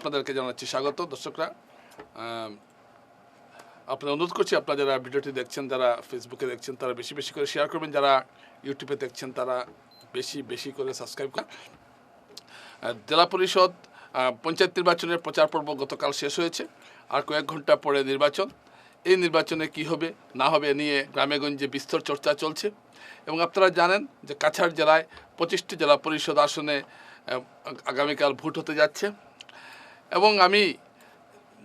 আপনাদেরকে জানাচ্ছি স্বাগত, দর্শকরা। আপনাদের অনুরোধ করছি, আপনারা যারা ভিডিওটি দেখছেন, যারা ফেসবুকে দেখছেন, তারা বেশি বেশি করে শেয়ার করবেন। যারা ইউটিউবে দেখছেন, তারা বেশি বেশি করে সাবস্ক্রাইব করেন জেলা পরিষদ পঞ্চায়েত নির্বাচনের প্রচার পর্ব গতকাল শেষ হয়েছে। আর কয়েক ঘণ্টা পরে নির্বাচন। এই নির্বাচনে কি হবে, না হবে নিয়ে গ্রামেগঞ্জে বিস্তর চর্চা চলছে। এবং আপনারা জানেন যে কাছাড় জেলায় পঁচিশটি জেলা পরিষদ আসনে আগামীকাল ভোট হতে যাচ্ছে। এবং আমি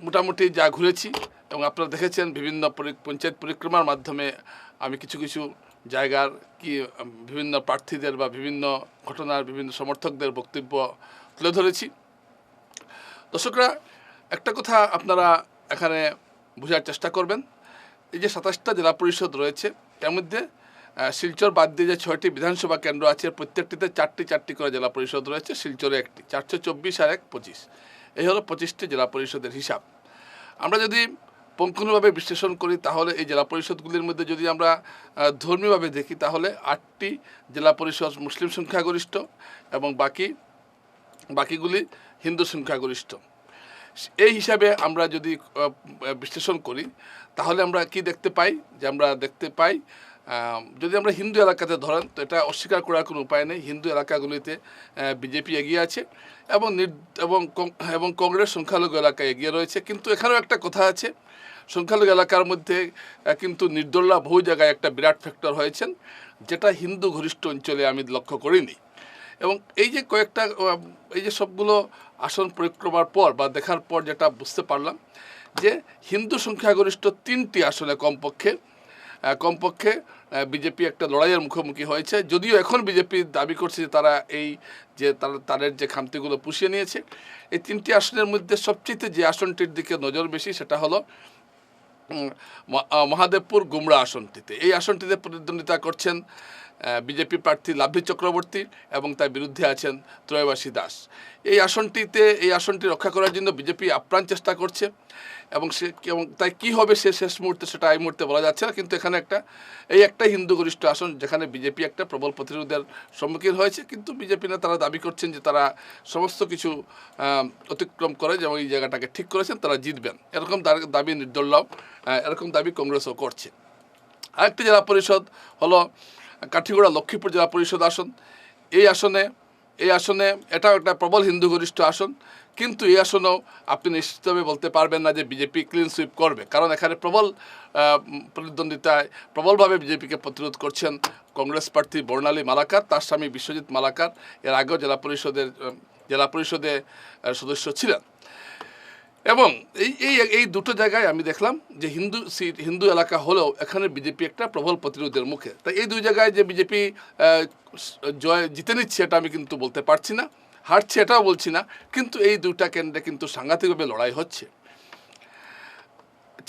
মোটামুটি যা ঘুরেছি এবং আপনারা দেখেছেন বিভিন্ন পঞ্চায়েত পরিক্রমার মাধ্যমে আমি কিছু কিছু জায়গার কি বিভিন্ন প্রার্থীদের বা বিভিন্ন ঘটনার বিভিন্ন সমর্থকদের বক্তব্য তুলে ধরেছি। দর্শকরা, একটা কথা আপনারা এখানে বোঝার চেষ্টা করবেন, এই যে সাতাশটা জেলা পরিষদ রয়েছে এর মধ্যে শিলচর বাদ দিয়ে যে ছয়টি বিধানসভা কেন্দ্র আছে, প্রত্যেকটিতে চারটি চারটি করে জেলা পরিষদ রয়েছে, শিলচরে একটি, চারশো চব্বিশ আর এক পঁচিশ। এই হলো পঁচিশটি জেলা পরিষদের হিসাব। আমরা যদি পঙ্কুনভাবে বিশ্লেষণ করি, তাহলে এই জেলা পরিষদগুলির মধ্যে যদি আমরা ধর্মীয়ভাবে দেখি, তাহলে আটটি জেলা পরিষদ মুসলিম সংখ্যাগরিষ্ঠ এবং বাকি, বাকিগুলি হিন্দু সংখ্যাগরিষ্ঠ। এই হিসাবে আমরা যদি বিশ্লেষণ করি, তাহলে আমরা কি দেখতে পাই? যে আমরা দেখতে পাই যদি আমরা হিন্দু এলাকাতে ধরেন, তো এটা অস্বীকার করার কোনো উপায় নেই। হিন্দু এলাকাগুলিতে বিজেপি এগিয়ে আছে এবং এবং এবং কংগ্রেস সংখ্যালঘু এলাকায় এগিয়ে রয়েছে। কিন্তু এখানেও একটা কথা আছে, সংখ্যালঘু এলাকার মধ্যে কিন্তু নির্দোল্লা বহু জায়গায় একটা বিরাট ফ্যাক্টর হয়েছেন, যেটা হিন্দু ঘনিষ্ঠ অঞ্চলে আমি লক্ষ্য করিনি। এবং এই যে কয়েকটা এই যে সবগুলো আসন পরিক্রমার পর বা দেখার পর যেটা বুঝতে পারলাম, যে হিন্দু সংখ্যাগরিষ্ঠ তিনটি আসনে কমপক্ষে কমপক্ষে বিজেপি একটা লড়াইয়ের মুখোমুখি হয়েছে। যদিও এখন বিজেপি দাবি করছে যে তারা এই যে তারা, তাদের যে খামতিগুলো পুষিয়ে নিয়েছে, এই তিনটি আসনের মধ্যে সবচেয়ে যে আসনটির দিকে নজর বেশি সেটা হলো মহাদেবপুর গুমরা আসনটিতে। এই আসনটিতে প্রতিদ্বন্দ্বিতা করছেন বিজেপি প্রার্থী লাভলি চক্রবর্তী এবং তার বিরুদ্ধে আছেন ত্রয়বাসী দাস। এই আসনটিতে, এই আসনটি রক্ষা করার জন্য বিজেপি আপ্রাণ চেষ্টা করছে। এবং সে এবং তাই কী হবে সে শেষ মুহূর্তে সেটা এই মুহূর্তে বলা যাচ্ছে না কিন্তু এখানে একটা এই একটা হিন্দু গরিষ্ঠ আসন যেখানে বিজেপি একটা প্রবল প্রতিরোধের সম্মুখীন হয়েছে কিন্তু বিজেপি না তারা দাবি করছেন যে তারা সমস্ত কিছু অতিক্রম করে যেমন এই জায়গাটাকে ঠিক করেছেন তারা জিতবেন। এরকম দাবি নির্দল্লাও আহ, এরকম দাবি কংগ্রেসও করছে। আরেকটি জেলা পরিষদ হলো কাঠিগোড়া লক্ষ্মীপুর জেলা পরিষদ আসন। এই আসনে এই আসনে এটাও একটা প্রবল হিন্দু গরিষ্ঠ আসন, কিন্তু এই আসনেও আপনি নিশ্চিতভাবে বলতে পারবেন না যে বিজেপি ক্লিন সুইপ করবে। কারণ এখানে প্রবল প্রতিদ্বন্দ্বিতায় প্রবলভাবে বিজেপিকে প্রতিরোধ করছেন কংগ্রেস প্রার্থী বর্ণালী মালাকার, তার স্বামী বিশ্বজিৎ মালাকার। এর আগেও জেলা পরিষদের জেলা পরিষদে সদস্য ছিলেন। এবং এই এই এই দুটো জায়গায় আমি দেখলাম যে হিন্দু সিট, হিন্দু এলাকা হলেও এখানে বিজেপি একটা প্রবল প্রতিরোধের মুখে। তা এই দুই জায়গায় যে বিজেপি জয় জিতে নিচ্ছে এটা আমি কিন্তু বলতে পারছি না, হারছে এটাও বলছি না, কিন্তু এই দুইটা কেন্দ্রে কিন্তু সাংঘাতিকভাবে লড়াই হচ্ছে।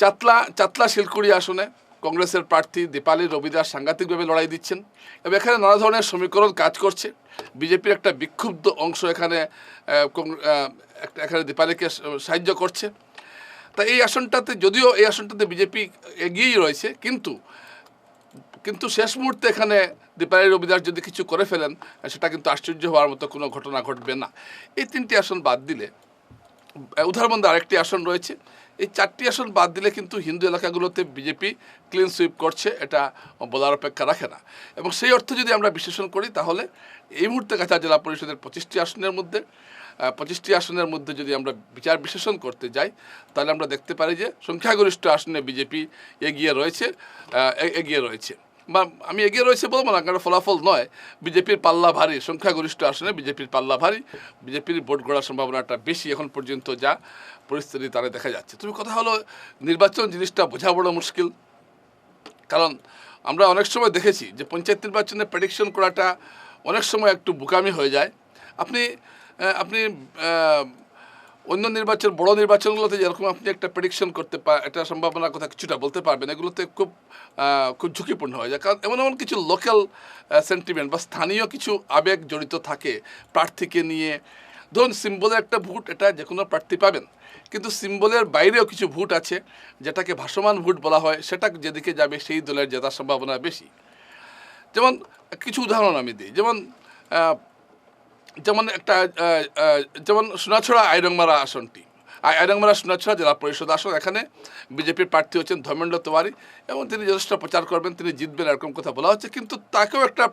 চাতলা চাতলা শিলকুড়ি আসনে কংগ্রেসের প্রার্থী দীপালি রবিদাস সাংঘাতিকভাবে লড়াই দিচ্ছেন এবং এখানে নানা ধরনের সমীকরণ কাজ করছে। বিজেপির একটা বিক্ষুব্ধ অংশ এখানে এখানে দীপালিকে সাহায্য করছে। তা এই আসনটাতে, যদিও এই আসনটাতে বিজেপি এগিয়েই রয়েছে, কিন্তু কিন্তু শেষ মুহূর্তে এখানে দীপালি রবিদাস যদি কিছু করে ফেলেন, সেটা কিন্তু আশ্চর্য হওয়ার মতো কোনো ঘটনা ঘটবে না। এই তিনটি আসন বাদ দিলে উদাহরণবন্ধে আরেকটি আসন রয়েছে। এই চারটি আসন বাদ দিলে কিন্তু হিন্দু এলাকাগুলোতে বিজেপি ক্লিন সুইপ করছে, এটা বলার অপেক্ষা রাখে না। এবং সেই অর্থে যদি আমরা বিশ্লেষণ করি, তাহলে এই মুহূর্তে কাছাড় জেলা পরিষদের পঁচিশটি আসনের মধ্যে পঁচিশটি আসনের মধ্যে যদি আমরা বিচার বিশ্লেষণ করতে যাই, তাহলে আমরা দেখতে পারি যে সংখ্যাগরিষ্ঠ আসনে বিজেপি এগিয়ে রয়েছে এগিয়ে রয়েছে। বা আমি এগিয়ে রয়েছে বলব না, কারণ ফলাফল নয়। বিজেপির পাল্লা ভারী, সংখ্যাগরিষ্ঠ আসনে বিজেপির পাল্লা ভারী। বিজেপির ভোট গড়ার সম্ভাবনাটা বেশি এখন পর্যন্ত যা পরিস্থিতি তারা দেখা যাচ্ছে। তুমি কথা হলো নির্বাচন জিনিসটা বোঝা বড় মুশকিল। কারণ আমরা অনেক সময় দেখেছি যে পঞ্চায়েত নির্বাচনে প্রেডিকশন করাটা অনেক সময় একটু বোকামি হয়ে যায়। আপনি আপনি অন্য নির্বাচন, বড় নির্বাচনগুলোতে যেরকম আপনি একটা প্রেডিকশন করতে পা, একটা সম্ভাবনার কথা কিছুটা বলতে পারবেন, এগুলোতে খুব খুব ঝুঁকিপূর্ণ হয়ে যায়। কারণ এমন এমন কিছু লোকাল সেন্টিমেন্ট বা স্থানীয় কিছু আবেগ জড়িত থাকে প্রার্থীকে নিয়ে। ধরুন সিম্বলের একটা ভোট, এটা যে কোনো প্রার্থী পাবেন। কিন্তু সিম্বলের বাইরেও কিছু ভোট আছে, যেটাকে ভাসমান ভোট বলা হয়, সেটা যেদিকে যাবে সেই দলের জেতার সম্ভাবনা বেশি। যেমন, কিছু উদাহরণ আমি দিই। যেমন যেমন একটা যেমন সোনাছড়া আইরংমারা আসনটি। আই- আইরংমারা সোনাছড়া জেলা পরিষদ আসন, এখানে বিজেপির প্রার্থী হচ্ছেন ধর্মেন্দ্র তিওয়ারি এবং তিনি যথেষ্ট প্রচার করবেন, তিনি জিতবেন, এরকম কথা বলা হচ্ছে। কিন্তু তাকেও একটা,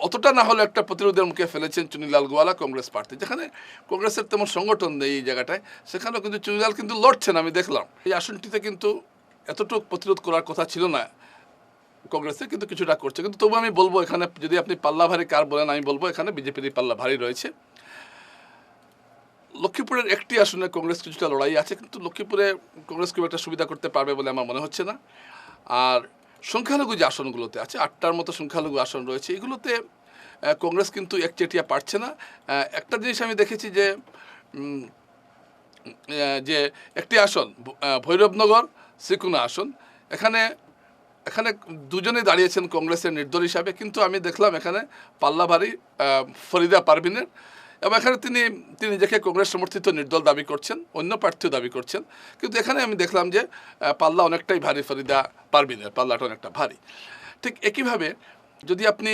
অতটা না হলে একটা প্রতিরোধের মুখে ফেলেছেন চুনিলাল গোয়ালা, কংগ্রেস প্রার্থী। যেখানে কংগ্রেসের তেমন সংগঠন নেই এই জায়গাটায়, সেখানেও কিন্তু চুনিলাল কিন্তু লড়ছেন, আমি দেখলাম। এই আসনটিতে কিন্তু এতটুকু প্রতিরোধ করার কথা ছিল না। কংগ্রেসে কিন্তু কিছুটা করছে। কিন্তু তবু আমি বলব এখানে, যদি আপনি পাল্লা ভারী কার বলেন, আমি বলব এখানে বিজেপির পাল্লা ভারী রয়েছে। লক্ষ্মীপুরের একটি আসনে কংগ্রেস কিছুটা লড়াই আছে, কিন্তু লক্ষ্মীপুরে কংগ্রেস খুব একটা সুবিধা করতে পারবে বলে আমার মনে হচ্ছে না। আর সংখ্যালঘু যে আসনগুলোতে আছে, আটটার মতো সংখ্যালঘু আসন রয়েছে, এগুলোতে কংগ্রেস কিন্তু একচেটিয়া পারছে না। একটা জিনিস আমি দেখেছি যে যে একটি আসন ভৈরবনগর শ্রীকুনা আসন, এখানে এখানে দুজনেই দাঁড়িয়েছেন কংগ্রেসের নির্দল হিসাবে, কিন্তু আমি দেখলাম এখানে পাল্লাভারী ফরিদা পারভিনের এবং এখানে তিনি তিনি নিজেকে কংগ্রেস সমর্থিত নির্দল দাবি করছেন, অন্য প্রার্থীও দাবি করছেন। কিন্তু এখানে আমি দেখলাম যে পাল্লা অনেকটাই ভারী, ফরিদা পারভিনের, পাল্লাটা অনেকটা ভারী। ঠিক একইভাবে যদি আপনি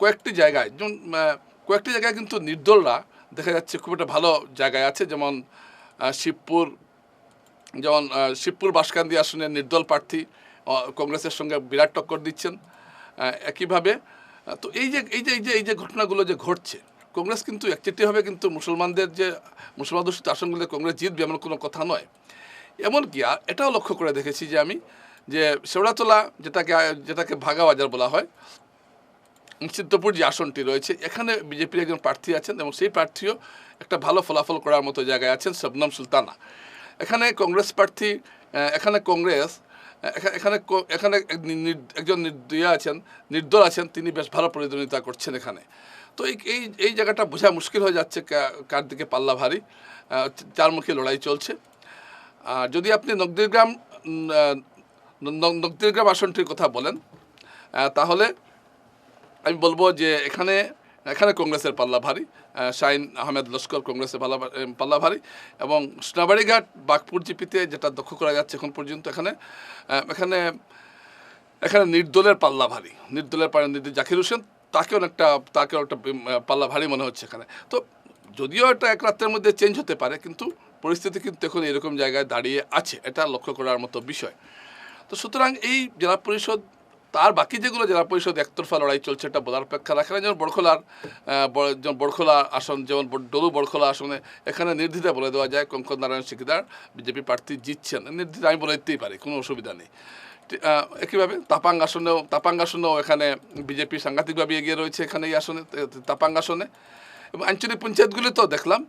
কয়েকটি জায়গায়, যেমন কয়েকটি জায়গায় কিন্তু নির্দলরা দেখা যাচ্ছে খুব একটা ভালো জায়গায় আছে, যেমন শিবপুর যেমন শিবপুর বাসকান্দি আসনের নির্দল প্রার্থী কংগ্রেসের সঙ্গে বিরাট টক্কর দিচ্ছেন। একইভাবে তো এই যে এই যে এই যে এই যে ঘটনাগুলো যে ঘটছে, কংগ্রেস কিন্তু একচেটিভাবে কিন্তু মুসলমানদের যে, মুসলমান দূষিত আসনগুলোতে কংগ্রেস জিতবে এমন কোনো কথা নয়। এমনকি, আর এটাও লক্ষ্য করে দেখেছি যে আমি, যে শেওড়াতলা যেটাকে যেটাকে ভাগা বাজার বলা হয় সিদ্ধপুর যে আসনটি রয়েছে, এখানে বিজেপির একজন প্রার্থী আছেন এবং সেই প্রার্থীও একটা ভালো ফলাফল করার মতো জায়গায় আছেন শবনম সুলতানা। এখানে কংগ্রেস প্রার্থী এখানে কংগ্রেস এখানে এখানে একজন নির- ইয়ে আছেন, নির্দল আছেন, তিনি বেশ ভালো প্রতিদ্বন্দ্বিতা করছেন এখানে। তো এই এই জায়গাটা বোঝা মুশকিল হয়ে যাচ্ছে কার দিকে পাল্লা ভারী। চারমুখী লড়াই চলছে। আর যদি আপনি নগদিরগ্রাম নগদিরগ্রাম আসনটির কথা বলেন তাহলে আমি বলব যে এখানে এখানে কংগ্রেসের পাল্লা ভারী শাহিন আহমেদ লস্কর কংগ্রেসের পাল্লা পাল্লা ভারী এবং সোনাবাড়িঘাট বাঘপুর জিপিতে যেটা দক্ষ করা যাচ্ছে এখন পর্যন্ত এখানে এখানে এখানে নির্দলের পাল্লা ভারী নির্দলের নির্দল জাকির হোসেন, তাকে অনেকটা, তাকে একটা পাল্লা ভারী মনে হচ্ছে এখানে। তো যদিও এটা এক রাত্রের মধ্যে চেঞ্জ হতে পারে, কিন্তু পরিস্থিতি কিন্তু এখন এরকম জায়গায় দাঁড়িয়ে আছে, এটা লক্ষ্য করার মতো বিষয়। তো সুতরাং এই জেলা পরিষদ তার বাকি যেগুলো জেলা পরিষদ একতরফা লড়াই চলছে, এটা বলার অপেক্ষা রাখে না। যেমন বড়খোলার বড়খোলা আসন, যেমন ডলু বড়খোলা আসনে এখানে নির্দ্বিধা বলে দেওয়া যায়, কঙ্কন নারায়ণ শিকদার বিজেপি প্রার্থী জিতছেন। নির্দ্বিধা আমি বলে দিতেই পারি, কোনো অসুবিধা নেই। একইভাবে তাপাং আসনেও তাপাং আসনেও এখানে বিজেপি সাংঘাতিকভাবে এগিয়ে রয়েছে এখানে এই আসনে, তে- তাপাং আসনে। এবং আঞ্চলিক পঞ্চায়েতগুলিতেও দেখলাম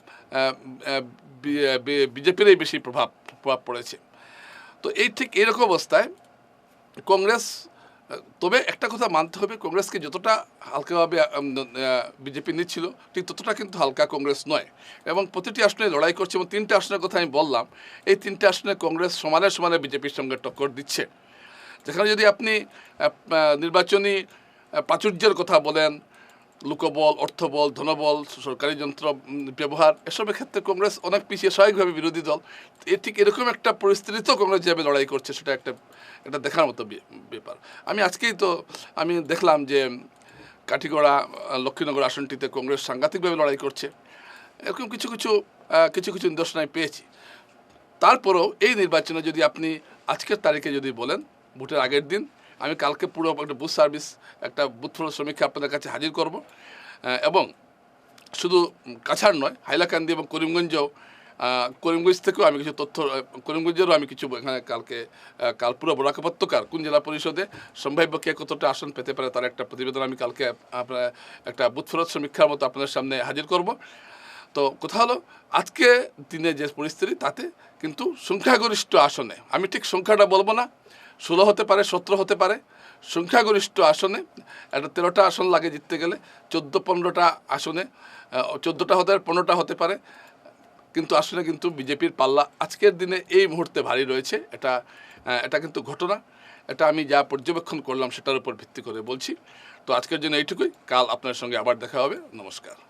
বিজেপিরই বেশি প্রভাব প্রভাব পড়েছে। তো এই ঠিক এরকম অবস্থায় কংগ্রেস তবে একটা কথা মানতে হবে, কংগ্রেসকে যতটা হালকাভাবে বিজেপি নিচ্ছিল, ঠিক ততটা কিন্তু হালকা কংগ্রেস নয়। এবং প্রতিটি আসনে লড়াই করছে এবং তিনটে আসনের কথা আমি বললাম, এই তিনটে আসনে কংগ্রেস সমানে সমানে বিজেপির সঙ্গে টক্কর দিচ্ছে। যেখানে যদি আপনি নির্বাচনী প্রাচুর্যের কথা বলেন লোকবল, অর্থবল, ধনবল, সরকারি যন্ত্র ব্যবহার, এসবের ক্ষেত্রে কংগ্রেস অনেক পিছিয়ে স্বাভাবিকভাবে বিরোধী দল। ঠিক এরকম একটা পরিস্থিতিতেও কংগ্রেস যেভাবে লড়াই করছে, সেটা একটা এটা দেখার মতো ব্যাপার। আমি আজকেই তো, আমি দেখলাম যে কাঠিগড়া লক্ষ্মীনগর আসনটিতে কংগ্রেস সাংঘাতিকভাবে লড়াই করছে। এরকম কিছু কিছু কিছু কিছু নিদর্শন আমি পেয়েছি। তারপরেও এই নির্বাচনে যদি আপনি আজকের তারিখে যদি বলেন, ভোটের আগের দিন আমি কালকে পুরো একটা বুথ সার্ভিস একটা বুথ ফ্লোর সমীক্ষা আপনাদের কাছে হাজির করব। এবং শুধু কাছাড় নয় হাইলাকান্দি এবং করিমগঞ্জও করিমগঞ্জ থেকেও আমি কিছু তথ্য করিমগঞ্জেরও আমি কিছু এখানে কালকে আহ, কাল পুরো বরাকপত্যকার কোন জেলা পরিষদে সম্ভাব্য কে কতটা আসন পেতে পারে তার একটা প্রতিবেদন আমি কালকে আপনার একটা বুথ ফেরত সমীক্ষার মতো আপনাদের সামনে হাজির করব। তো কথা হলো আজকে দিনে যে পরিস্থিতি তাতে কিন্তু সংখ্যাগরিষ্ঠ আসনে আমি ঠিক সংখ্যাটা বলব না ষোলো হতে পারে, সতেরো হতে পারে। সংখ্যাগরিষ্ঠ আসনে, একটা তেরোটা আসন লাগে জিততে গেলে, চোদ্দ, পনেরোটা আসনে চোদ্দোটা হতে পারে, পনেরোটা হতে পারে। কিন্তু আসলে কিন্তু বিজেপির পাল্লা আজকের দিনে এই মুহূর্তে ভারী রয়েছে। এটা এটা কিন্তু ঘটনা। এটা আমি যা পর্যবেক্ষণ করলাম সেটার উপর ভিত্তি করে বলছি। তো আজকের জন্য এইটুকুই। কাল আপনার সঙ্গে আবার দেখা হবে। নমস্কার।